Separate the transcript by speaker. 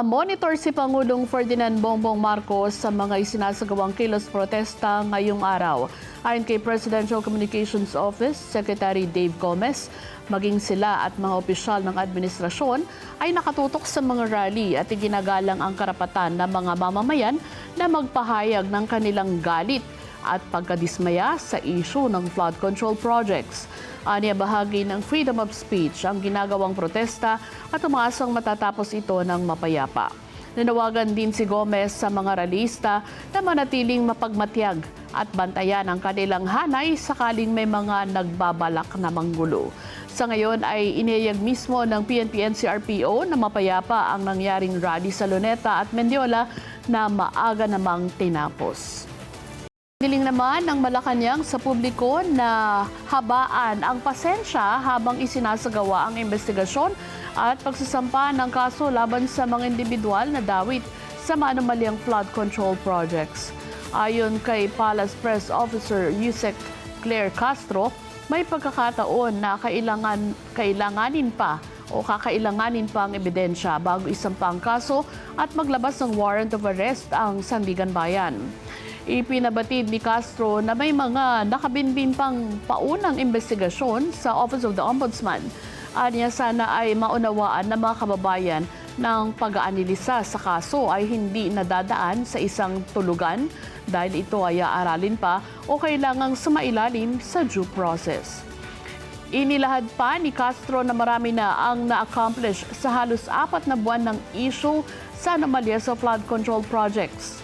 Speaker 1: Monitor si Pangulong Ferdinand Bongbong Marcos sa mga isinasagawang kilos protesta ngayong araw. Ayon kay Presidential Communications Office Secretary Dave Gomez, maging sila at mga opisyal ng administrasyon ay nakatutok sa mga rally at iginagalang ang karapatan ng mga mamamayan na magpahayag ng kanilang galit at pagkadismaya sa issue ng flood control projects. Aniya bahagi ng freedom of speech ang ginagawang protesta at umaasang matatapos ito ng mapayapa. Nanawagan din si Gomez sa mga ralista na manatiling mapagmatyag at bantayan ang kanilang hanay sakaling may mga nagbabalak na manggulo. Sa ngayon ay iniyag mismo ng PNP-NCRPO na mapayapa ang nangyaring rally sa Luneta at Mendiola na maaga namang tinapos. Niling naman ng Malacanang sa publiko na habaan ang pasensya habang isinasagawa ang investigasyon at pagsasampa ng kaso laban sa mga individual na dawit sa manumalyang flood control projects. Ayon kay Palace Press Officer Yusek Claire Castro, may pagkakataon na kailangan, kailanganin pa o kakailanganin pa ang ebidensya bago isampa ang kaso at maglabas ng warrant of arrest ang Sandigan Bayan. Ipinabatid ni Castro na may mga nakabinbin pang paunang investigasyon sa Office of the Ombudsman. Anya sana ay maunawaan ng mga kababayan ng pag-aanilisa sa kaso ay hindi nadadaan sa isang tulugan dahil ito ay aaralin pa o kailangang sumailalim sa due process. Inilahad pa ni Castro na marami na ang na-accomplish sa halos apat na buwan ng issue sa anomalya sa flood control projects.